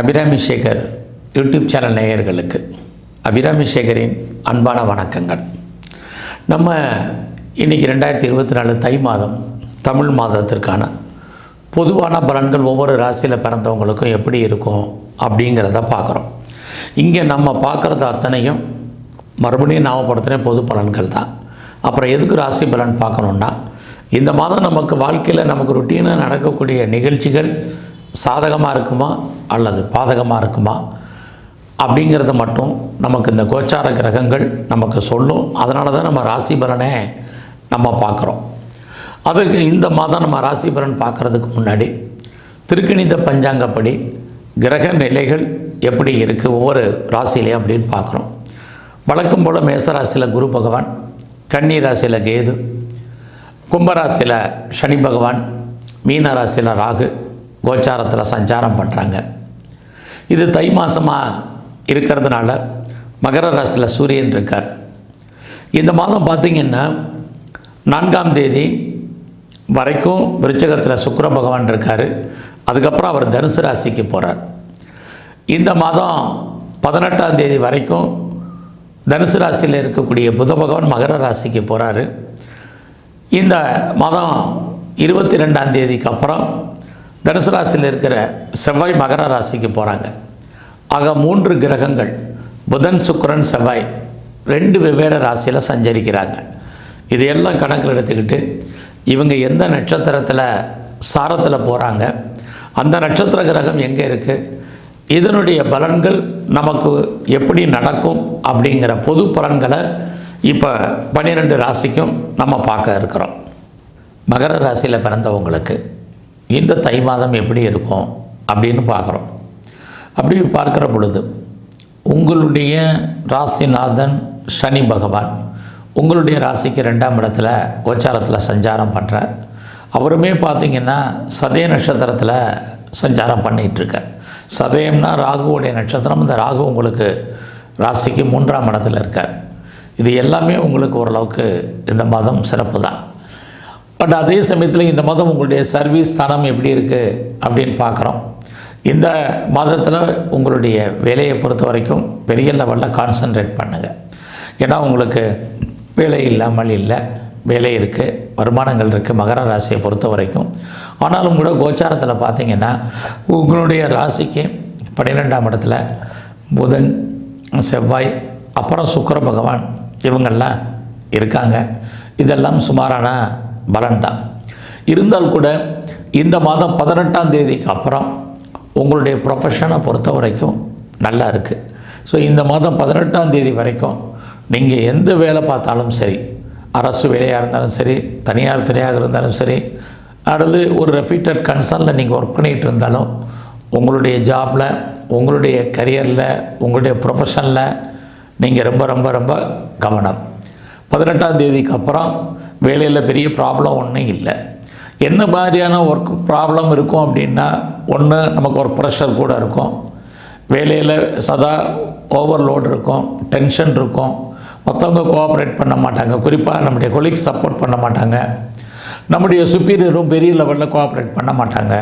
Abirami Sekar YouTube channel நேயர்களுக்கு. அபிராமி சேகரின் அன்பான வணக்கங்கள். நம்ம இன்றைக்கி ரெண்டாயிரத்தி இருபத்தி நாலு தை மாதம் தமிழ் மாதத்திற்கான பொதுவான பலன்கள் ஒவ்வொரு ராசியில் பிறந்தவங்களுக்கும் எப்படி இருக்கும் அப்படிங்கிறத பார்க்குறோம். இங்கே நம்ம பார்க்குறது அத்தனையும் மறுபடியும் நாமப்படுத்தின பொது பலன்கள் தான். அப்புறம் எதுக்கு ராசி பலன் பார்க்கணுன்னா இந்த மாதம் நமக்கு வாழ்க்கையில் நமக்கு ருட்டீனாக நடக்கக்கூடிய நிகழ்ச்சிகள் சாதகமாக இருக்குமா அல்லது பாதகமாக இருக்குமா? அப்படிங்கிறத மட்டும் நமக்கு இந்த கோச்சார கிரகங்கள் நமக்கு சொல்லும். அதனால தான் நம்ம ராசி பலனை நம்ம பார்க்குறோம். அதுக்கு இந்த மாதம் நம்ம ராசி பலன் பார்க்குறதுக்கு முன்னாடி திருக்கணித பஞ்சாங்கப்படி கிரக நிலைகள் எப்படி இருக்குது ஒவ்வொரு ராசியிலையும் அப்படின்னு பார்க்குறோம். வழக்கம் போல் மேசராசியில் குரு பகவான் கன்னி ராசியில் கேது கும்பராசியில் சனி பகவான் மீன ராசியில் ராகு கோச்சாரத்தில் சஞ்சாரம் பண்ணுறாங்க இது தை மாதமாக இருக்கிறதுனால மகர ராசியில் சூரியன் இருக்கார். இந்த மாதம் பார்த்திங்கன்னா நான்காம் தேதி வரைக்கும் விருச்சகத்தில் சுக்கர பகவான் இருக்கார். அதுக்கப்புறம் அவர் தனுசு ராசிக்கு போகிறார் இந்த மாதம் பதினெட்டாம் தேதி வரைக்கும் தனுசு ராசியில் இருக்கக்கூடிய புத பகவான் மகர ராசிக்கு போகிறாரு இந்த மாதம் இருபத்தி ரெண்டாம் தேதிக்கு அப்புறம் தனுசு ராசியில் இருக்கிற செவ்வாய் மகர ராசிக்கு போகிறாங்க ஆக மூன்று கிரகங்கள் புதன் சுக்கரன் செவ்வாய் ரெண்டு வெவ்வேறு ராசியில் சஞ்சரிக்கிறாங்க. இதையெல்லாம் கணக்கில் எடுத்துக்கிட்டு இவங்க எந்த நட்சத்திரத்தில் சாரத்தில் போகிறாங்க அந்த நட்சத்திர கிரகம் எங்கே இருக்குது இதனுடைய பலன்கள் நமக்கு எப்படி நடக்கும் அப்படிங்கிற பொது பலன்களை இப்போ பன்னிரெண்டு ராசிக்கும் நம்ம பார்க்க இருக்கிறோம். மகர ராசியில் பிறந்தவங்களுக்கு இந்த தை மாதம் எப்படி இருக்கும் அப்படின்னு பார்க்குறோம். அப்படி பார்க்குற பொழுது உங்களுடைய ராசிநாதன் சனி பகவான் உங்களுடைய ராசிக்கு ரெண்டாம் இடத்துல கோச்சாரத்தில் சஞ்சாரம் பண்ணுறார் அவருமே பார்த்திங்கன்னா சதய நட்சத்திரத்தில் சஞ்சாரம் பண்ணிகிட்ருக்கார். சதயம்னா ராகுவுடைய நட்சத்திரம். இந்த ராகு உங்களுக்கு ராசிக்கு மூன்றாம் இடத்துல இருக்கார். இது எல்லாமே உங்களுக்கு ஓரளவுக்கு இந்த மாதம் சிறப்பு தான் பட் அதே சமயத்தில் இந்த மதம் உங்களுடைய சர்வீஸ் தனம் எப்படி இருக்குது அப்படின்னு பார்க்குறோம் இந்த மாதத்தில் உங்களுடைய வேலையை பொறுத்த வரைக்கும் பெரிய லெவலில் கான்சன்ட்ரேட் பண்ணுங்கள் ஏன்னா உங்களுக்கு வேலை இல்லாமல் இல்லை வேலை இருக்குது வருமானங்கள் இருக்குது மகர ராசியை பொறுத்த வரைக்கும். ஆனாலும் கூட கோச்சாரத்தில் பார்த்தீங்கன்னா உங்களுடைய ராசிக்கு பன்னிரெண்டாம் இடத்துல புதன் செவ்வாய் அப்புறம் சுக்கர பகவான் இவங்கெல்லாம் இருக்காங்க. இதெல்லாம் சுமாரான பலன்தான் இருந்தால் கூட இந்த மாதம் பதினெட்டாம் தேதிக்கு அப்புறம் உங்களுடைய ப்ரொஃபஷனை பொறுத்த வரைக்கும் நல்லா இருக்குது ஸோ இந்த மாதம் பதினெட்டாம் தேதி வரைக்கும் நீங்கள் எந்த வேலை பார்த்தாலும் சரி அரசு வேலையாக இருந்தாலும் சரி தனியார் துறையாக இருந்தாலும் சரி அல்லது ஒரு ரெஃபிட்டட் கன்சர்னில் நீங்கள் ஒர்க் பண்ணிகிட்டு இருந்தாலும் உங்களுடைய ஜாபில் உங்களுடைய கரியரில் உங்களுடைய ப்ரொஃபஷனில் நீங்கள் ரொம்ப ரொம்ப ரொம்ப கவனம். பதினெட்டாம் தேதிக்கு அப்புறம் வேலையில் பெரிய ப்ராப்ளம் ஒன்றும் இல்லை. என்ன மாதிரியான ஒர்க் ப்ராப்ளம் இருக்கும் அப்படின்னா ஒன்று நமக்கு ஒரு ப்ரெஷர் கூட இருக்கும். வேலையில் சதா ஓவர்லோடு இருக்கும் டென்ஷன் இருக்கும். மற்றவங்க கோஆப்ரேட் பண்ண மாட்டாங்க. குறிப்பாக நம்முடைய கொலீக்ஸ் சப்போர்ட் பண்ண மாட்டாங்க. நம்முடைய சுப்பீரியரும் பெரிய லெவலில் கோஆப்ரேட் பண்ண மாட்டாங்க.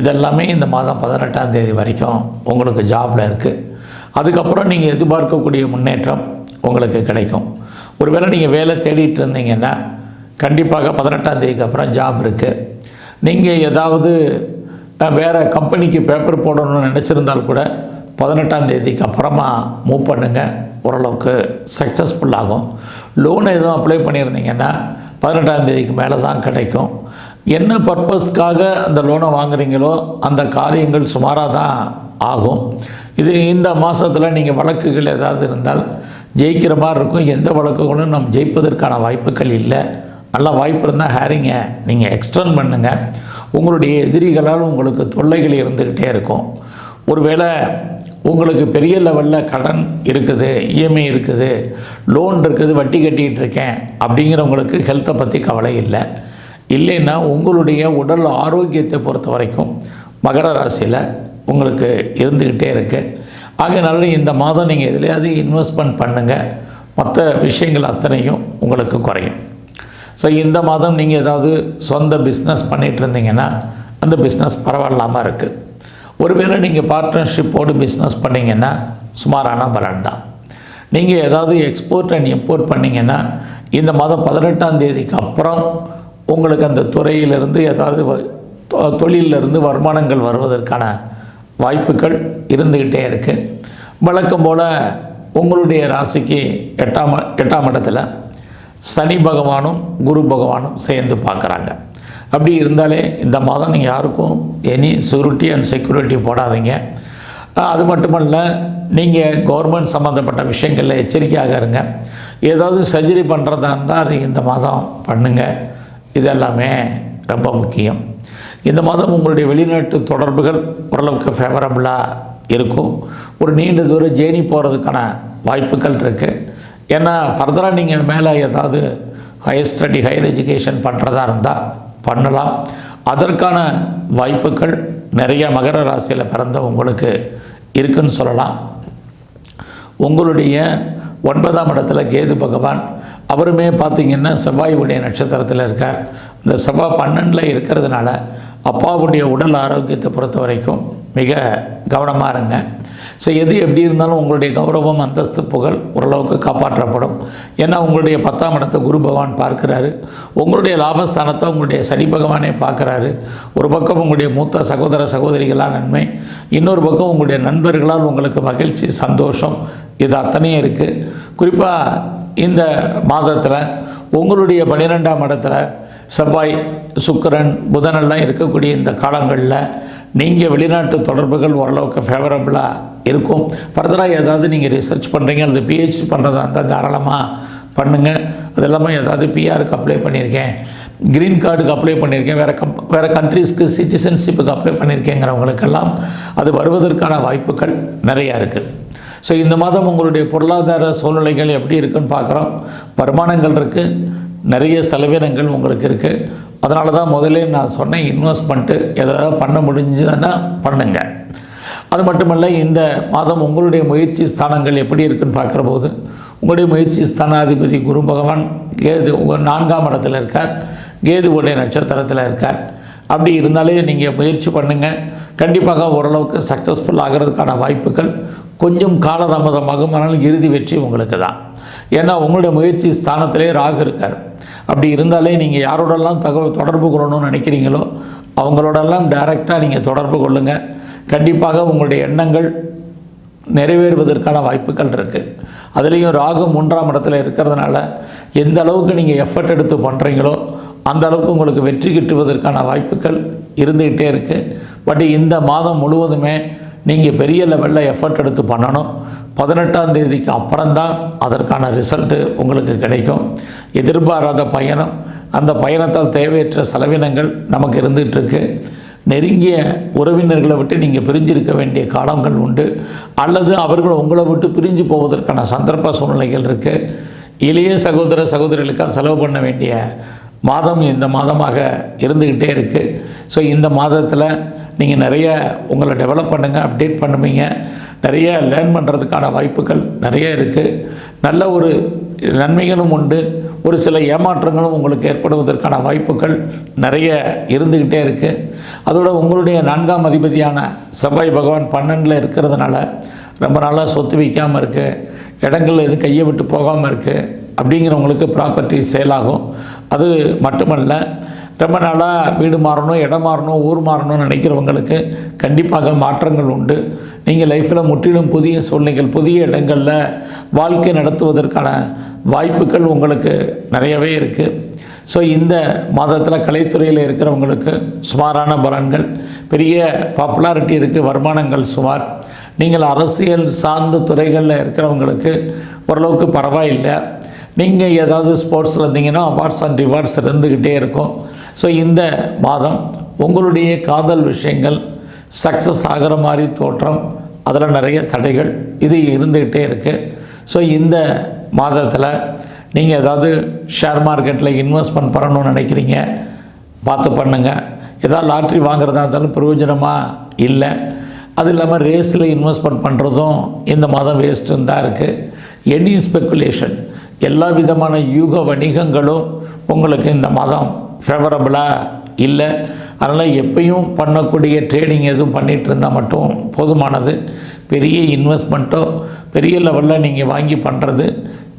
இதெல்லாமே இந்த மாதம் பதினெட்டாம் தேதி வரைக்கும் உங்களுக்கு ஜாபில் இருக்குது அதுக்கப்புறம் நீங்கள் எதிர்பார்க்கக்கூடிய முன்னேற்றம் உங்களுக்கு கிடைக்கும். ஒருவேளை நீங்கள் வேலை தேடிட்டு இருந்தீங்கன்னா கண்டிப்பாக பதினெட்டாம் தேதிக்கு அப்புறம் ஜாப் இருக்குது நீங்கள் ஏதாவது வேறு கம்பெனிக்கு பேப்பர் போடணும்னு நினச்சிருந்தால் கூட பதினெட்டாம் தேதிக்கு அப்புறமா மூவ் பண்ணுங்கள் ஓரளவுக்கு சக்ஸஸ்ஃபுல் ஆகும். லோன் எதுவும் அப்ளை பண்ணியிருந்தீங்கன்னா பதினெட்டாம் தேதிக்கு மேலே தான் கிடைக்கும். என்ன பர்பஸ்க்காக அந்த லோனை வாங்குறீங்களோ அந்த காரியங்கள் சுமாராக தான் ஆகும். இது இந்த மாதத்தில் நீங்கள் வழக்குகள் ஏதாவது இருந்தால் ஜெயிக்கிற மாதிரி இருக்கும். எந்த வழக்குகளும் நம் ஜெயிப்பதற்கான வாய்ப்புகள் இல்லை. நல்ல வாய்ப்பு இருந்தால் ஹேரிங்க நீங்கள் எக்ஸ்டர்ன் பண்ணுங்கள் உங்களுடைய எதிரிகளால் உங்களுக்கு தொல்லைகள் இருந்துக்கிட்டே இருக்கும். ஒருவேளை உங்களுக்கு பெரிய லெவலில் கடன் இருக்குது இஎம்ஐ இருக்குது லோன் இருக்குது வட்டி கட்டிகிட்டு இருக்கேன் அப்படிங்கிறவங்களுக்கு ஹெல்த்தை பற்றி கவலை இல்லை. இல்லைன்னா உங்களுடைய உடல் ஆரோக்கியத்தை பொறுத்த வரைக்கும் மகர ராசியில் உங்களுக்கு இருந்துக்கிட்டே இருக்குது ஆகையினால இந்த மாதம் நீங்கள் எதுலேயாவது இன்வெஸ்ட்மெண்ட் பண்ணுங்கள் மற்ற விஷயங்கள் அத்தனையும் உங்களுக்கு குறையும். ஸோ இந்த மாதம் நீங்கள் ஏதாவது சொந்த பிஸ்னஸ் பண்ணிகிட்டு இருந்தீங்கன்னா அந்த பிஸ்னஸ் பரவாயில்லாமல் இருக்குது ஒருவேளை நீங்கள் பார்ட்னர்ஷிப்போடு பிஸ்னஸ் பண்ணிங்கன்னா சுமாரான பலன் தான். நீங்கள் ஏதாவது எக்ஸ்போர்ட் அண்ட் இம்போர்ட் பண்ணிங்கன்னா இந்த மாதம் பதினெட்டாம் தேதிக்கு அப்புறம் உங்களுக்கு அந்த துறையிலிருந்து ஏதாவது வ- தொ- தொழிலிருந்து வருமானங்கள் வருவதற்கான வாய்ப்புகள் இருந்துக்கிட்டே இருக்குது வழக்கம் போல் உங்களுடைய ராசிக்கு எட்டாம் எட்டாம் இடத்துல சனி பகவானும் குரு பகவானும் சேர்ந்து பார்க்குறாங்க. அப்படி இருந்தாலே இந்த மாதம் நீங்கள் யாருக்கும் எனி செக்யூரிட்டி அண்ட் செக்யூரிட்டி போடாதீங்க. அது மட்டுமல்ல நீங்கள் கவர்மெண்ட் சம்மந்தப்பட்ட விஷயங்களில் எச்சரிக்கையாக இருங்க. ஏதாவது சர்ஜரி பண்ணுறதா இருந்தால் அது இந்த மாதம் பண்ணுங்கள் இதெல்லாமே ரொம்ப முக்கியம். இந்த மாதம் உங்களுடைய வெளிநாட்டு தொடர்புகள் ஓரளவுக்கு ஃபேவரபுளாக இருக்கும். ஒரு நீண்ட தூரம் ஜேர்னி போகிறதுக்கான வாய்ப்புகள் இருக்குது ஏன்னா ஃபர்தராக நீங்கள் மேலே ஏதாவது ஹையர் ஸ்டடி ஹையர் எஜுகேஷன் பண்ணுறதா இருந்தால் பண்ணலாம். அதற்கான வாய்ப்புகள் நிறைய மகர ராசியில் பிறந்த உங்களுக்கு இருக்குன்னு சொல்லலாம். உங்களுடைய ஒன்பதாம் இடத்துல கேது பகவான் அவருமே பார்த்தீங்கன்னா செவ்வாயுடைய நட்சத்திரத்தில் இருக்கார். இந்த செவ்வாய் பன்னெண்டில் இருக்கிறதுனால அப்பாவுடைய உடல் ஆரோக்கியத்தை பொறுத்த வரைக்கும் மிக கவனமாக இருங்க. ஸோ எது எப்படி இருந்தாலும் உங்களுடைய கௌரவம் அந்தஸ்து புகழ் ஓரளவுக்கு காப்பாற்றப்படும். ஏன்னா உங்களுடைய பத்தாம் இடத்தை குரு பகவான் பார்க்குறாரு. உங்களுடைய லாபஸ்தானத்தை உங்களுடைய சனி பகவானே பார்க்குறாரு. ஒரு பக்கம் உங்களுடைய மூத்த சகோதர சகோதரிகளால் நன்மை. இன்னொரு பக்கம் உங்களுடைய நண்பர்களால் உங்களுக்கு மகிழ்ச்சி சந்தோஷம். இது அத்தனையும் இருக்குது குறிப்பாக இந்த மாதத்தில் உங்களுடைய பன்னிரெண்டாம் இடத்துல செவ்வாய் சுக்கரன் புதனெல்லாம் இருக்கக்கூடிய இந்த காலங்களில் நீங்கள் வெளிநாட்டு தொடர்புகள் ஓரளவுக்கு ஃபேவரபுளாக இருக்கும். ஃபர்தராக ஏதாவது நீங்கள் ரிசர்ச் பண்ணுறீங்க அல்லது பிஹெச்டி பண்ணுறதா இருந்தால் தாராளமாக பண்ணுங்கள் அது இல்லாமல் ஏதாவது பிஆருக்கு அப்ளை பண்ணியிருக்கேன். க்ரீன் கார்டுக்கு அப்ளை பண்ணியிருக்கேன். வேறு கம் வேறு கண்ட்ரீஸ்க்கு சிட்டிசன்ஷிப்புக்கு அப்ளை பண்ணியிருக்கேங்கிறவங்களுக்கெல்லாம் அது வருவதற்கான வாய்ப்புகள் நிறையா இருக்குது ஸோ இந்த மாதம் உங்களுடைய பொருளாதார சூழ்நிலைகள் எப்படி இருக்குன்னு பார்க்குறோம். வருமானங்கள் இருக்குது நிறைய செலவினங்கள் உங்களுக்கு இருக்குது அதனால தான் முதல்ல நான் சொன்னேன் இன்வெஸ்ட்மெண்ட்டு எதாவது பண்ண முடிஞ்சதுன்னா பண்ணுங்க. அது மட்டுமல்ல இந்த மாதம் உங்களுடைய முயற்சி ஸ்தானங்கள் எப்படி இருக்குன்னு பார்க்குற போது உங்களுடைய முயற்சி ஸ்தானாதிபதி குரு பகவான் கேது உங்கள் நான்காம் இடத்துல இருக்கார் கேதுவுடைய நட்சத்திரத்தில் இருக்கார். அப்படி இருந்தாலே நீங்கள் முயற்சி பண்ணுங்கள் கண்டிப்பாக ஓரளவுக்கு சக்ஸஸ்ஃபுல் ஆகிறதுக்கான வாய்ப்புகள் கொஞ்சம் காலதாமதமாகும். ஆனால் இறுதி வெற்றி உங்களுக்கு தான் ஏன்னா உங்களுடைய முயற்சி ஸ்தானத்திலே ராகு இருக்கார். அப்படி இருந்தாலே நீங்கள் யாரோடெல்லாம் தகவல் தொடர்பு கொள்ளணும்னு நினைக்கிறீங்களோ அவங்களோடெல்லாம் டைரெக்டாக நீங்கள் தொடர்பு கொள்ளுங்கள் கண்டிப்பாக உங்களுடைய எண்ணங்கள் நிறைவேறுவதற்கான வாய்ப்புகள் இருக்குது அதுலேயும் ராகு மூன்றாம் இடத்துல இருக்கிறதுனால எந்த அளவுக்கு நீங்கள் எஃபர்ட் எடுத்து பண்ணுறீங்களோ அந்த அளவுக்கு உங்களுக்கு வெற்றி கிட்டுவதற்கான வாய்ப்புகள் இருந்துக்கிட்டே இருக்குது பட் இந்த மாதம் முழுவதுமே நீங்கள் பெரிய லெவலில் எஃபர்ட் எடுத்து பண்ணணும். பதினெட்டாம் தேதிக்கு அப்புறம்தான் அதற்கான ரிசல்ட்டு உங்களுக்கு கிடைக்கும். எதிர்பாராத பயணம். அந்த பயணத்தால் தேவையற்ற செலவினங்கள் நமக்கு இருந்துகிட்ருக்கு. நெருங்கிய உறவினர்களை விட்டு நீங்கள் பிரிஞ்சிருக்க வேண்டிய காலங்கள் உண்டு. அல்லது அவர்கள் உங்களை விட்டு பிரிஞ்சு போவதற்கான சந்தர்ப்ப சூழ்நிலைகள் இருக்குது இளைய சகோதர சகோதரிகளுக்காக செலவு பண்ண வேண்டிய மாதம் இந்த மாதமாக இருந்துக்கிட்டே இருக்குது ஸோ இந்த மாதத்தில் நீங்கள் நிறைய உங்களை டெவலப் பண்ணுங்கள் அப்டேட் பண்ணுவீங்க. நிறைய லேர்ன் பண்ணுறதுக்கான வாய்ப்புகள் நிறைய இருக்குது நல்ல ஒரு நன்மைகளும் உண்டு. ஒரு சில ஏமாற்றங்களும் உங்களுக்கு ஏற்படுவதற்கான வாய்ப்புகள் நிறைய இருந்துக்கிட்டே இருக்குது அதோட உங்களுடைய நான்காம் அதிபதியான செவ்வாய் பகவான் பன்னெண்டில் இருக்கிறதுனால ரொம்ப நாளாக சொத்து வைக்காமல் இருக்குது இடங்கள் எதுவும் கையை விட்டு போகாமல் இருக்குது அப்படிங்கிறவங்களுக்கு ப்ராப்பர்ட்டி சேல் ஆகும். அது மட்டுமல்ல ரொம்ப நாளாக வீடு மாறணும் இடம் மாறணும் ஊர் மாறணும்னு நினைக்கிறவங்களுக்கு கண்டிப்பாக மாற்றங்கள் உண்டு. நீங்கள் லைஃப்பில் முற்றிலும் புதிய சூழ்நிலைகள் புதிய இடங்களில் வாழ்க்கை நடத்துவதற்கான வாய்ப்புகள் உங்களுக்கு நிறையவே இருக்குது ஸோ இந்த மாதத்தில் கலைத்துறையில் இருக்கிறவங்களுக்கு சுமாரான பலன்கள் பெரிய பாப்புலாரிட்டி இருக்குது வருமானங்கள் சுமார். நீங்கள் அரசியல் சார்ந்த துறைகளில் இருக்கிறவங்களுக்கு ஓரளவுக்கு பரவாயில்லை. நீங்கள் ஏதாவது ஸ்போர்ட்ஸில் இருந்தீங்கன்னா அவார்ட்ஸ் அண்ட் ரிவார்ட்ஸ் இருந்துக்கிட்டே இருக்கும். ஸோ இந்த மாதம் உங்களுடைய காதல் விஷயங்கள் சக்ஸஸ் ஆகிற மாதிரி தோற்றம் அதில் நிறைய தடைகள் இது இருந்துக்கிட்டே இருக்குது ஸோ இந்த மாதத்தில் நீங்கள் ஏதாவது ஷேர் மார்க்கெட்டில் இன்வெஸ்ட்மெண்ட் பண்ணணும்னு நினைக்கிறீங்க பார்த்து பண்ணுங்கள் ஏதாவது லாட்ரி வாங்குறதா இருந்தாலும் பிரயோஜனமாக இல்லை. அது இல்லாமல் ரேஸில் இன்வெஸ்ட்மெண்ட் பண்ணுறதும் இந்த மாதம் வேஸ்ட்டுன்னு தான் இருக்குது எனி ஸ்பெக்குலேஷன் எல்லா விதமான யூக வணிகங்களும் உங்களுக்கு இந்த மாதம் ஃபேவரபுளாக இல்லை. அதனால் எப்பயும் பண்ணக்கூடிய ட்ரேடிங் எதுவும் பண்ணிகிட்டு இருந்தால் மட்டும் போதுமானது. பெரிய இன்வெஸ்ட்மெண்ட்டோ பெரிய லெவலில் நீங்கள் வாங்கி பண்ணுறது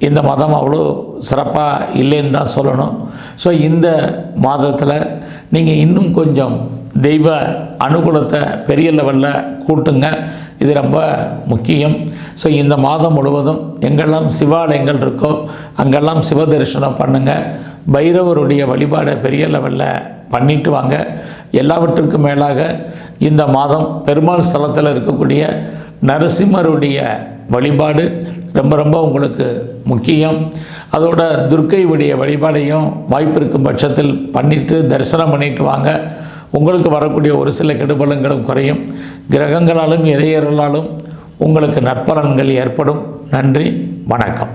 இந்த மதம் அவ்வளோ சிறப்பாக இல்லைன்னு தான் சொல்லணும். ஸோ இந்த மாதத்தில் நீங்கள் இன்னும் கொஞ்சம் தெய்வ அனுகூலத்தை பெரிய லெவலில் கூட்டுங்க. இது ரொம்ப முக்கியம். ஸோ இந்த மாதம் முழுவதும் எங்கெல்லாம் சிவாலயங்கள் இருக்கோ அங்கெல்லாம் சிவ தரிசனம் பண்ணுங்கள் பைரவருடைய வழிபாடை பெரிய லெவலில் பண்ணிட்டு வாங்க. எல்லாவற்றுக்கும் மேலாக இந்த மாதம் பெருமாள் ஸ்தலத்தில் இருக்கக்கூடிய நரசிம்மருடைய வழிபாடு ரொம்ப ரொம்ப உங்களுக்கு முக்கியம். அதோட துர்க்கையுடைய வழிபாடையும் வாய்ப்பு இருக்கும் பட்சத்தில் பண்ணிட்டு தரிசனம் பண்ணிட்டு வாங்க. உங்களுக்கு வரக்கூடிய ஒரு சில கெடுபலங்களும் குறையும். கிரகங்களாலும் இறையர்களாலும் உங்களுக்கு நற்பலன்கள் ஏற்படும். நன்றி வணக்கம்.